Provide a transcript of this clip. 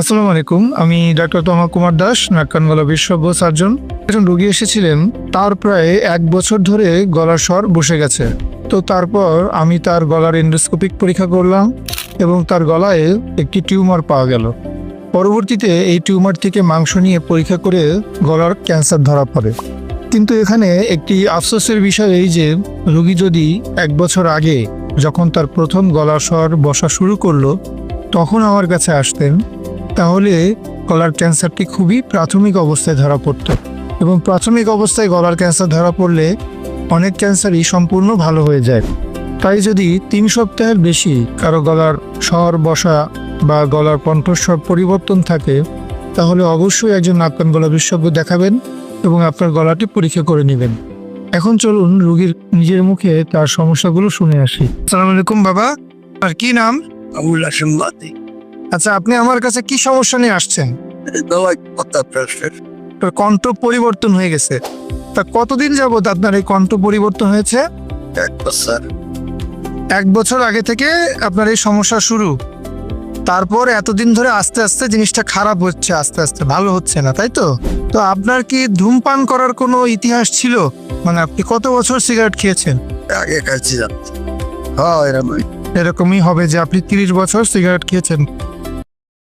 আসসালামু আলাইকুম, আমি ডাক্তার তমা কুমার দাস নাক্কান গলা বিশেষজ্ঞ সার্জন। একজন রোগী এসেছিলেন, তার প্রায় এক বছর ধরে গলার স্বর বসে গেছে। তো তারপর আমি তার গলার এন্ডোস্কোপিক পরীক্ষা করলাম এবং তার গলায় একটি টিউমার পাওয়া গেল। পরবর্তীতে এই টিউমার থেকে মাংস নিয়ে পরীক্ষা করে গলার ক্যান্সার ধরা পড়ে। কিন্তু এখানে একটি আফসোসের বিষয় এই যে, রোগী যদি এক বছর আগে যখন তার প্রথম গলার স্বর বসা শুরু করল, তখন আমার কাছে আসতেন তাহলে গলার ক্যান্সারটি খুবই প্রাথমিক অবস্থায় ধরা পড়তো। এবং প্রাথমিক অবস্থায় গলার ক্যান্সার ধরা পড়লে অনেক ক্যান্সারই সম্পূর্ণ ভালো হয়ে যায়। তাই যদি তিন সপ্তাহের বেশি কারও গলার স্বর, বসা বা গলার কণ্ঠস্বর পরিবর্তন থাকে, তাহলে অবশ্যই একজন নাক গলা বিশেষজ্ঞ দেখাবেন এবং আপনার গলাটি পরীক্ষা করে নেবেন। এখন চলুন রোগীর নিজের মুখে তার সমস্যাগুলো শুনে আসি। আসসালামু আলাইকুম বাবা আর কি নাম? আবুল হাসিম বাদী আচ্ছা আপনি আমার কাছে কি সমস্যা নিয়ে আসছেন? আপনার কণ্ঠ পরিবর্তন হয়ে গেছে। তা কতদিন যাবত আপনার এই কণ্ঠ পরিবর্তন হয়েছে? এক বছর। এক বছর আগে থেকে আপনার এই সমস্যা শুরু। তারপর এতদিন ধরে আস্তে আস্তে জিনিসটা খারাপ হচ্ছে আস্তে আস্তে ভালো হচ্ছে না তাই তো? তো আপনার কি ধূমপান করার কোনো ইতিহাস ছিল? মানে আপনি কত বছর সিগারেট খেয়েছেন? আগে কাছে জানতে হয় এরকম এরকমই হবে যে আপনি তিরিশ বছর সিগারেট খেয়েছেন।